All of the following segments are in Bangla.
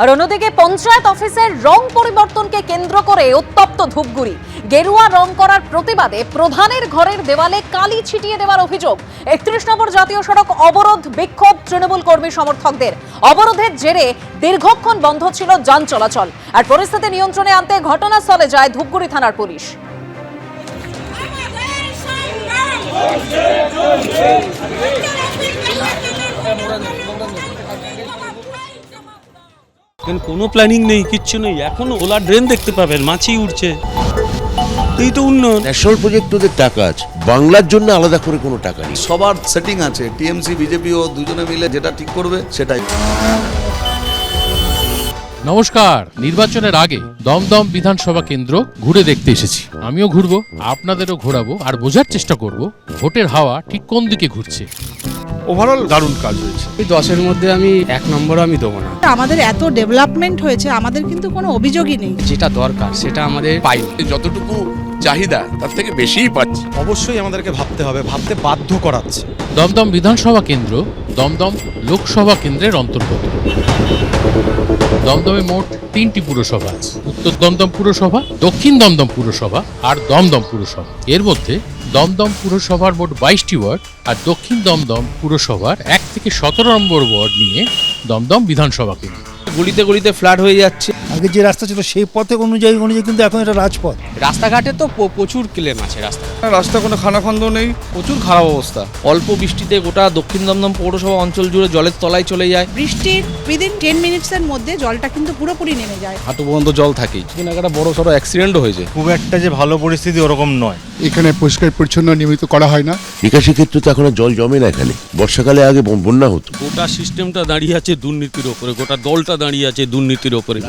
আর অন্যদিকে পঞ্চায়েত অফিসের রং পরিবর্তনকে কেন্দ্র করে উত্তপ্ত ধূপগুড়ি। গেরুয়া রং করার প্রতিবাদে প্রধানের ঘরের দেওয়ালে কালি ছিটিয়ে দেওয়ার অভিযোগ। একত্রিশ নম্বর জাতীয় সড়ক অবরোধ বিক্ষোভ তৃণমূল কর্মী সমর্থকদের। অবরোধের জেরে দীর্ঘক্ষণ বন্ধ ছিল যান চলাচল। আর পরিস্থিতি নিয়ন্ত্রণে আনতে ঘটনাস্থলে যায় ধূপগুড়ি থানার পুলিশ। এখানে কোনো প্ল্যানিং নেই কিচ্ছু নেই। এখন ওলা ড্রেন দেখতে পাবেন মাছি উঠছে এই তো উন্নয়ন। ন্যাশনাল প্রজেক্ট ওদের টাকা আছে। বাংলার জন্য আলাদা করে কোনো টাকা নেই। সবার সেটিং আছে। টিএমসি বিজেপি ও দুজনে মিলে যেটা ঠিক করবে সেটাই। নমস্কার। নির্বাচনের আগে দমদম বিধানসভা কেন্দ্র ঘুরে দেখতে এসেছি। আমিও ঘুরবো আপনাদেরও ঘোরাবো আর বোঝার চেষ্টা করব ভোটের হাওয়া ঠিক কোন দিকে ঘুরছে। ওভারঅল দারুণ কাজ হয়েছে। এই দশের মধ্যে আমি এক নম্বরও আমি দেবো না। আমাদের এত ডেভেলপমেন্ট হয়েছে আমাদের কিন্তু কোনো অভিযোগই নেই। যেটা দরকার সেটা আমাদের পাই। যতটুকু চাহিদা তার থেকে বেশিই পাচ্ছি। অবশ্যই আমাদেরকে ভাবতে হবে ভাবতে বাধ্য করাচ্ছে। দমদম বিধানসভা কেন্দ্র দমদম লোকসভা কেন্দ্রের অন্তর্গত দমদমে মোট তিনটি পুরসভা আছে। উত্তর দমদম পুরসভা দক্ষিণ দমদম পুরসভা আর দমদম পুরসভা। এর মধ্যে দমদম পুরসভার মোট বাইশটি ওয়ার্ড আর দক্ষিণ দমদম পুরসভার এক থেকে সতেরো নম্বর ওয়ার্ড নিয়ে দমদম বিধানসভা কেন্দ্র। গলিতে গলিতে ফ্ল্যাট হয়ে যাচ্ছে। আগে যে রাস্তা ছিল সেই পথে অনুযায়ী অনুযায়ী কিন্তু এখন এটা রাজপথ। রাস্তাঘাটে তো প্রচুর ক্লেম আছে রাস্তা রাস্তা কোনো খানাখন্দ নেই প্রচুর খারাপ অবস্থা। অল্প বৃষ্টিতে গোটা দক্ষিণ দমদম পৌরসভা অঞ্চল জুড়ে জলের তলায় চলে যায়। বৃষ্টির উইদিন টেন মিনিটসের মধ্যে জলটা কিন্তু পুরোপুরি নেমে যায়। হাঁটু পর্যন্ত জল থাকেই। কিনা একটা বড় সড়ো অ্যাক্সিডেন্টও হয়েছে। খুব একটা যে ভালো পরিস্থিতি ওরকম নয়। এখানে পরিষ্কার পরিচ্ছন্ন নিয়মিত করা হয় না। নিকাশি ক্ষেত্রে তো এখন জল জমে না এখানে। বর্ষাকালে আগে বন্যা হতো। গোটা সিস্টেমটা দাঁড়িয়ে আছে দুর্নীতির ওপরে গোটা দলটা দাঁড়িয়ে আছে দুর্নীতির ওপরে।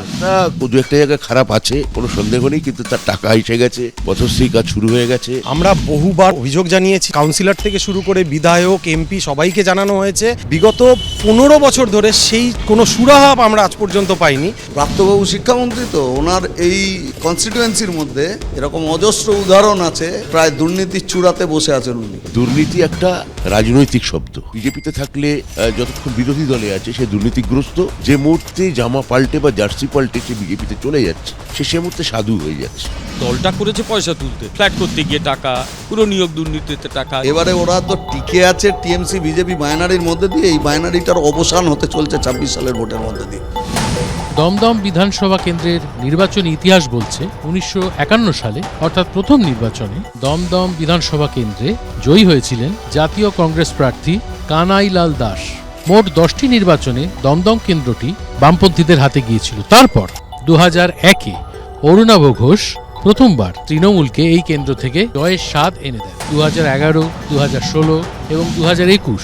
দু একটা জায়গায় খারাপ আছে কোনো সন্দেহ নেই কিন্তু তার টাকা এসে গেছে পথশ্রী কাজ শুরু হয়ে গেছে। আমরা বহুবার অভিযোগ জানিয়েছি কাউন্সিলর থেকে শুরু করে বিধায়ক এমপি সবাইকে জানানো হয়েছে। বিগত পনেরো বছর ধরে সেই কোনো সুরাহা আমরা আজ পর্যন্ত পাইনি। প্রাপ্তবাবু শিক্ষামন্ত্রী তো ওনার এই কনস্টিটুয়েন্সির মধ্যে এরকম অজস্র উদাহরণ আছে প্রায় দুর্নীতির চূড়াতে বসে আছেন উনি। দুর্নীতি একটা রাজনৈতিক শব্দ। বিজেপিতে থাকলে যতক্ষণ বিরোধী দলে আছে সে দুর্নীতিগ্রস্ত। যে মুহূর্তে জামা পাল্টে বা জার্সি পাল্টে সে বিজেপিতে চলে যাচ্ছে সে সে মুহূর্তে সাধু হয়ে যাচ্ছে। দলটা করেছে পয়সা তুলতে ফ্ল্যাট করতে গিয়ে টাকা পুরো নিয়োগ দুর্নীতিতে টাকা। এবারে ওরা তো টিকে আছে টিএমসি বিজেপি বাইনারির মধ্যে দিয়ে এই বাইনারিটার অবসান হতে চলছে ছাব্বিশ সালের ভোটের মধ্যে দিয়ে। দমদম বিধানসভা কেন্দ্রের নির্বাচনী ইতিহাস বলছে উনিশশো একান্ন সালে অর্থাৎ প্রথম নির্বাচনে দমদম বিধানসভা কেন্দ্রে জয়ী হয়েছিলেন জাতীয় কংগ্রেস প্রার্থী কানাইলাল দাস। মোট দশটি নির্বাচনে দমদম কেন্দ্রটি বামপন্থীদের হাতে গিয়েছিল। তারপর দু হাজার একে অরুণাভ ঘোষ প্রথমবার তৃণমূলকে এই কেন্দ্র থেকে জয়ের স্বাদ এনে দেয় দু হাজার এগারো দু হাজার ষোলো এবং দু হাজার একুশ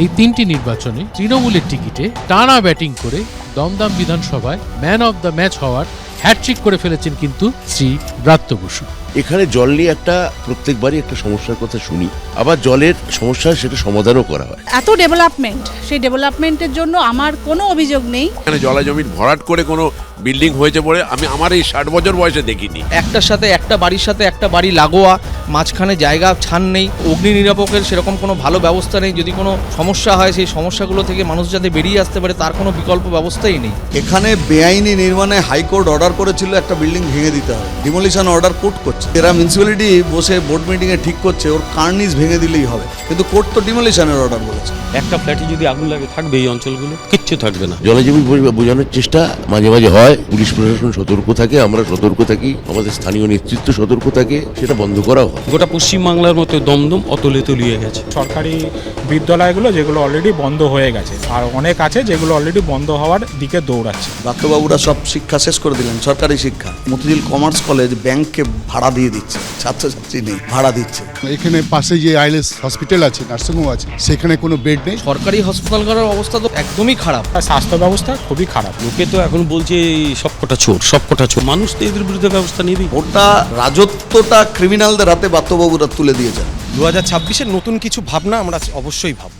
এই তিনটি নির্বাচনে তৃণমূলের টিকিটে টানা ব্যাটিং করে Dum Dum man of the match হওয়ার হ্যাটট্রিক করে ফেলেছেন কিন্তু শ্রী ব্রাত্য বসু। এখানে জল নিয়ে একটা প্রত্যেকবারই একটা সমস্যার কথা শুনি। আবার জলের সমস্যা সেটা সমাধানও করা হয়। এত ডেভেলপমেন্ট সেই ডেভেলপমেন্টের জন্য আমার কোনো অভিযোগ নেই। এখানে জলা জমির ভরাট করে কোনো বিল্ডিং হয়েছে বলে আমি আমার এই ষাট বছর বয়সে দেখিনি। একটার সাথে একটা বাড়ির সাথে একটা বাড়ি লাগোয়া মাঝখানে জায়গা ছান নেই অগ্নি নিরাপকের সেরকম কোনো ভালো ব্যবস্থা নেই যদি কোনো সমস্যা হয় সেই সমস্যাগুলো থেকে মানুষ যাতে বেরিয়ে আসতে পারে তার কোনো বিকল্প ব্যবস্থাই নেই। এখানে বেআইনি নির্মাণে হাইকোর্ট অর্ডার করেছিল একটা বিল্ডিং ভেঙে দিতে হবে। ডিমোলিশন অর্ডার কোর্ট করছে। এরা মিউনিসিপ্যালিটি বসে বোর্ড মিটিংয়ে ঠিক করছে ওর কার্নিস ভেঙে দিলেই হবে। কিন্তু কোর্ট তো ডিমোলিশনের অর্ডার বলেছে। একটা ফ্ল্যাটে যদি আগুন লাগে থাকবে এই অঞ্চলগুলো? কিচ্ছু থাকবে না। জলজমি বোঝ- বোঝানোর চেষ্টা মাঝে মাঝে হয়। পুলিশ প্রশাসন সতর্ক থাকে আমরা সতর্ক থাকি। আমাদের স্থানীয় নেতৃত্ব সতর্ক থাকে সেটা বন্ধ করাও হয়। গোটা পশ্চিমবাংলার মতো দমদম অতলে তলিয়ে গেছে। সরকারি বিদ্যালয়গুলো যেগুলো অলরেডি বন্ধ হয়ে গেছে আর অনেক আছে যেগুলো অলরেডি বন্ধ হওয়ার দিকে দৌড়াচ্ছে। ডাক্তারবাবুরা সব শিক্ষা শেষ করে দিলেন সরকারি শিক্ষা। মতিঝিল কমার্স কলেজ ব্যাংককে ভাড়া দিয়ে দিচ্ছে ছাত্রছাত্রী নেই ভাড়া দিচ্ছে। এখানে পাশে যে আইলেস হসপিটাল আছে নার্সিংহোম আছে সেখানে কোনো বেড নেই? সরকারি হাসপাতাল করার অবস্থা তো একদমই খারাপ। স্বাস্থ্য ব্যবস্থা খুবই খারাপ। লোকে তো এখন বলছে এই সবকটা চোর সবকটা চোর। মানুষ তো এদের বিরুদ্ধে ব্যবস্থা নেবেই ওটা রাজত্বটা ক্রিমিনালদের হাতে বাত্যবাবুরা তুলে দিয়েছেন। দু হাজার ছাব্বিশের নতুন কিছু ভাবনা আমরা অবশ্যই ভাব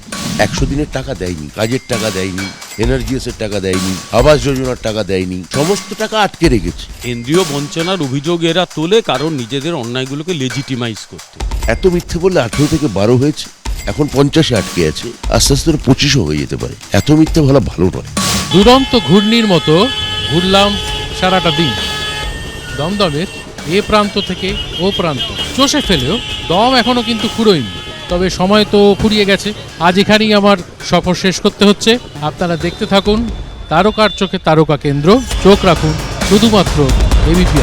একশো দিনের টাকা দেয়নি কাজের টাকা দেয়নি এনার্জিএসের টাকা দেয়নি আবাস যোজনার টাকা দেয়নি সমস্ত টাকা আটকে রেখেছে। কেন্দ্রীয় বঞ্চনার অভিযোগ এরা তোলে কারণ নিজেদের অন্যায়গুলোকে লেজিটিমাইজ করতে। এত মিথ্যে বললে আঠেরো থেকে বারো হয়েছে এখন পঞ্চাশে আটকে আছে আস্তে আস্তে পঁচিশও হয়ে যেতে পারে। এত মিথ্যে বলা ভালো নয়। দুরন্ত ঘূর্ণির মতো ঘুরলাম সারাটা দিন। দমদমের এ প্রান্ত থেকে ও প্রান্ত। চষে ফেলেও দম এখনও কিন্তু ফুরোয়নি তবে সময় তো ফুরিয়ে গেছে। আজ এখানেই আমার সফর শেষ করতে হচ্ছে। আপনারা দেখতে থাকুন, তারকার চোখে তারকা কেন্দ্র। চোখ রাখুন, শুধুমাত্র এবিপি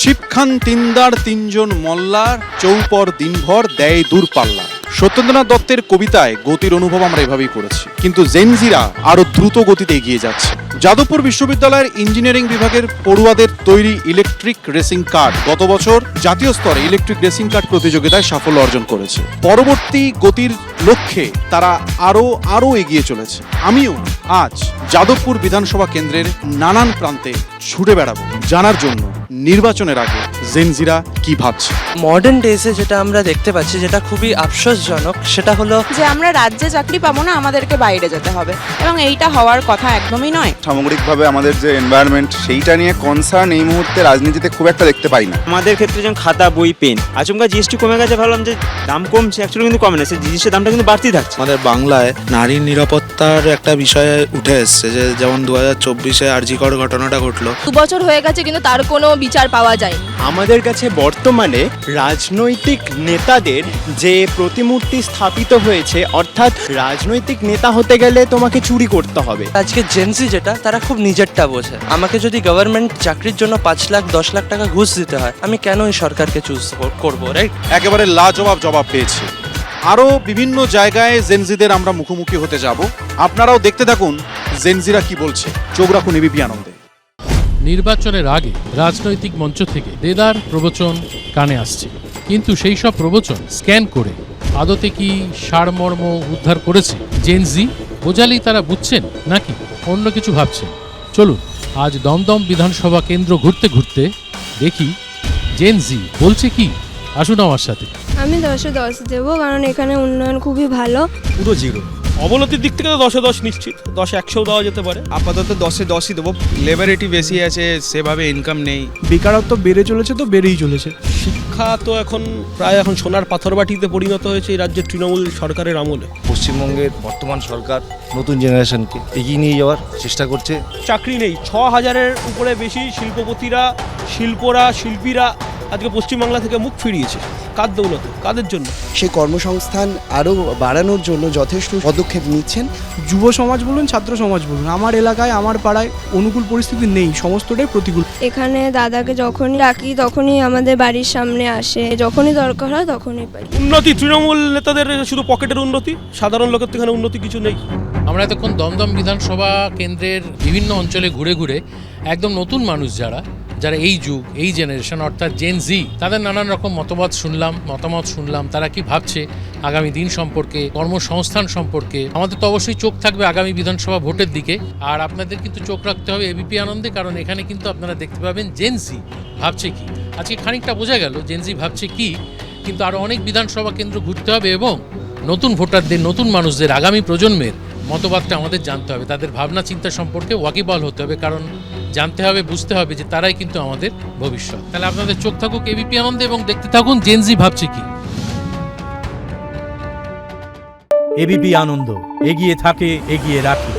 শিবখান তিনদার তিনজন মল্লার, চৌপর দিনভর দেয় দূরপাল্লা সত্যেন্দ্রনাথ দত্তের কবিতায় গতির অনুভব আমরা এভাবেই করেছি। কিন্তু জেনজিরা আরও দ্রুত গতিতে এগিয়ে যাচ্ছে। যাদবপুর বিশ্ববিদ্যালয়ের ইঞ্জিনিয়ারিং বিভাগের পড়ুয়াদের তৈরি ইলেকট্রিক রেসিং কার্ড গত বছর জাতীয় স্তরে ইলেকট্রিক রেসিং কার্ড প্রতিযোগিতায় সাফল্য অর্জন করেছে। পরবর্তী গতির লক্ষ্যে তারা আরও আরও এগিয়ে চলেছে। আমিও আজ যাদবপুর বিধানসভা কেন্দ্রের নানান প্রান্তে ছুটে বেড়াবো। জানার জন্য নির্বাচনের আগে জেনজিরা কি ভাবছে? মডার্ন ডেজে যেটা আমরা দেখতে পাচ্ছি যেটা খুবই আফসোসজনক সেটা হলো যে আমরা রাজ্যে চাকরি পাবো না আমাদেরকে বাইরে যেতে হবে। এবং এইটা হওয়ার কথা একদমই নয়। সামগ্রিকভাবে আমাদের যে এনভায়রনমেন্ট সেইটা নিয়ে কনসার্ন এই মুহূর্তে রাজনীতিতে খুব একটা দেখতে পাই না। আমাদের ক্ষেত্রে যেমন খাতা বই পেন আচমকা জিএসটি কমে গেছে ভাবলাম যে দাম কমছে অ্যাকচুয়ালি কিন্তু কমে না সেই জিনিসের দামটা কিন্তু বাড়তি থাকছে। আমাদের বাংলায় নারীর নিরাপত্তার একটা বিষয় উঠে এসছে যে যেমন দু হাজার চব্বিশে আরজিকর ঘটনাটা ঘটলো। দু বছর হয়ে গেছে কিন্তু তার কোনো বিচার পাওয়া যায়নি। আমাদের কাছে বর্তমানে রাজনৈতিক নেতাদের যে প্রতিমূর্তি স্থাপিত হয়েছে অর্থাৎ রাজনৈতিক নেতা হতে গেলে তোমাকে চুরি করতে হবে। আজকে জেন্সি যেটা তারা খুব নিজেরটা বোঝে। আমাকে যদি গভর্নমেন্ট চাকরির জন্য পাঁচ লাখ দশ লাখ টাকা ঘুষ দিতে হয় আমি কেন এই সরকারকে চুজ করব রাইট একেবারে লাজবাব জবাব পেয়েছি। আরও বিভিন্ন জায়গায় জেনজিদের আমরা মুখোমুখি হতে যাব। আপনারাও দেখতে থাকুন জেনজিরা কি বলছে। চোখ রাখুন এবিপি আনন্দে। নির্বাচনের আগে রাজনৈতিক মঞ্চ থেকে দেদার প্রবচন কানে আসছে। কিন্তু সেই সব প্রবচন স্ক্যান করে আদতে কি সারমর্ম উদ্ধার করেছে জেনজি বোঝালেই তারা বুঝছেন নাকি অন্য কিছু ভাবছেন? চলুন আজ দমদম বিধানসভা কেন্দ্র ঘুরতে ঘুরতে দেখি জেনজি বলছে কি। আসুন আমার সাথে। আমি দশে দশ দেবো কারণ এখানে উন্নয়ন খুবই ভালো। পুরো জিরো। অবনতির দিক থেকে তো দশে দশ নিশ্চিত। দশ একশোও দেওয়া যেতে পারে। আপাতত দশে দশই দেবো। লেবারেটি বেশি আছে সেভাবে ইনকাম নেই। বেকারত্ব বেড়ে চলেছে তো বেড়েই চলেছে। শিক্ষা তো এখন প্রায় এখন সোনার পাথরবাটিতে পরিণত হয়েছে এই রাজ্যের তৃণমূল সরকারের আমলে। পশ্চিমবঙ্গের বর্তমান সরকার নতুন জেনারেশনকে এগিয়ে নিয়ে যাওয়ার চেষ্টা করছে। চাকরি নেই। ছ হাজারের উপরে বেশি শিল্পপতিরা শিল্পরা শিল্পীরা আজকে পশ্চিমবাংলা থেকে মুখ ফিরিয়েছে। কার দৌলতে? কাদের জন্য? সেই কর্মসংস্থান আরও বাড়ানোর জন্য যথেষ্ট পদক্ষেপ নিচ্ছেন। যুব সমাজ বলুন ছাত্র সমাজ বলুন আমার এলাকায় আমার পাড়ায় অনুকূল পরিস্থিতি নেই সমস্তটাই প্রতিকূল। এখানে দাদাকে যখনই ডাকি তখনই আমাদের বাড়ির সামনে আসে। যখনই দরকার হয় তখনই পাই। উন্নতি তৃণমূল নেতাদের শুধু পকেটের উন্নতি? সাধারণ লোকের তো এখানে উন্নতি কিছু নেই। আমরা এতক্ষণ দমদম বিধানসভা কেন্দ্রের বিভিন্ন অঞ্চলে ঘুরে ঘুরে একদম নতুন মানুষ যারা যারা এই যুগ, এই জেনারেশন অর্থাৎ জেন জি তাদের নানান রকম মতবাদ শুনলাম, মতামত শুনলাম। তারা কি ভাবছে? আগামী দিন সম্পর্কে, কর্মসংস্থান সম্পর্কে। আমাদের তো অবশ্যই চোখ থাকবে আগামী বিধানসভা ভোটের দিকে। আর আপনাদের কিন্তু চোখ রাখতে হবে এবিপি আনন্দে, কারণ এখানে কিন্তু আপনারা দেখতে পাবেন জেনজি ভাবছে কি। আজকে খানিকটা বোঝা গেল জেনজি ভাবছে কি, কিন্তু আরও অনেক বিধানসভা কেন্দ্র ঘুরতে হবে এবং নতুন ভোটারদের, নতুন মানুষদের, আগামী প্রজন্মের মতবাদটা আমাদের জানতে হবে। তাদের ভাবনা চিন্তা সম্পর্কে ওয়াকিবল হতে হবে, কারণ জানতে হবে, বুঝতে হবে যে তারাই কিন্তু আমাদের ভবিষ্যৎ। তাহলে আপনাদের চোখ থাকুক এবিপি আনন্দে এবং দেখতে থাকুন জেনজি ভাবছে কি। এবিপি আনন্দ, এগিয়ে থাকে, এগিয়ে রাখে।